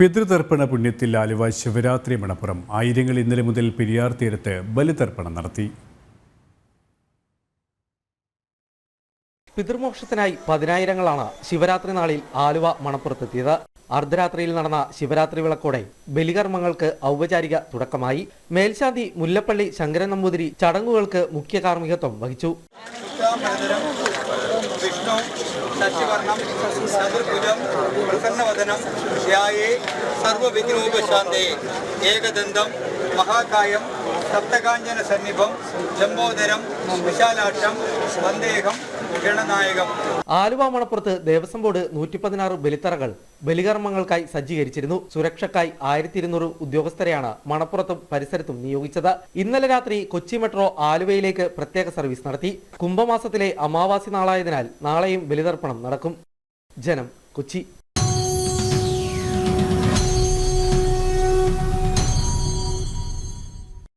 പിതൃതർപ്പണ പുണ്യത്തിൽ ആലുവ ശിവരാത്രി മണപ്പുറം. ആയിരങ്ങൾ ഇന്നലെ മുതൽ പെരിയാർ തീരത്ത് ബലിതർപ്പണം നടത്തി. പിതൃമോക്ഷത്തിനായി പതിനായിരങ്ങളാണ് ശിവരാത്രി നാളിൽ ആലുവ മണപ്പുറത്തെത്തിയത്. അർദ്ധരാത്രിയിൽ നടന്ന ശിവരാത്രി വിളക്കോടെ ബലികർമ്മങ്ങൾക്ക് ഔപചാരിക തുടക്കമായി. മേൽശാന്തി മുല്ലപ്പള്ളി ശങ്കരൻ നമ്പൂതിരി ചടങ്ങുകൾക്ക് മുഖ്യ കാർമ്മികത്വം വഹിച്ചു. വിഷ്ണു ശശിവർണം ചതുർഭുജം പ്രസന്നവദനം ധ്യായേ സർവവിഘ്നോപശാന്തേ ഏകദന്തം മഹാകായം സപ്തകാഞ്ചന സന്നിഭം ലംബോദരം വിശാലാക്ഷം സന്ദേഹം ഗണനായകം. ആലുവ മണപ്പുറത്ത് ദേവസ്വം ബോർഡ് നൂറ്റി പതിനാറ് ബലിത്തറകൾ ബലികർമ്മങ്ങൾക്കായി സജ്ജീകരിച്ചിരുന്നു. സുരക്ഷയ്ക്കായി ആയിരത്തി ഇരുന്നൂറ് ഉദ്യോഗസ്ഥരെയാണ് മണപ്പുറത്തും പരിസരത്തും നിയോഗിച്ചത്. ഇന്നലെ രാത്രി കൊച്ചി മെട്രോ ആലുവയിലേക്ക് പ്രത്യേക സർവീസ് നടത്തി. കുംഭമാസത്തിലെ അമാവാസി നാളായതിനാൽ നാളെയും ബലിതർപ്പണം നടക്കും. ജനം കൊച്ചി.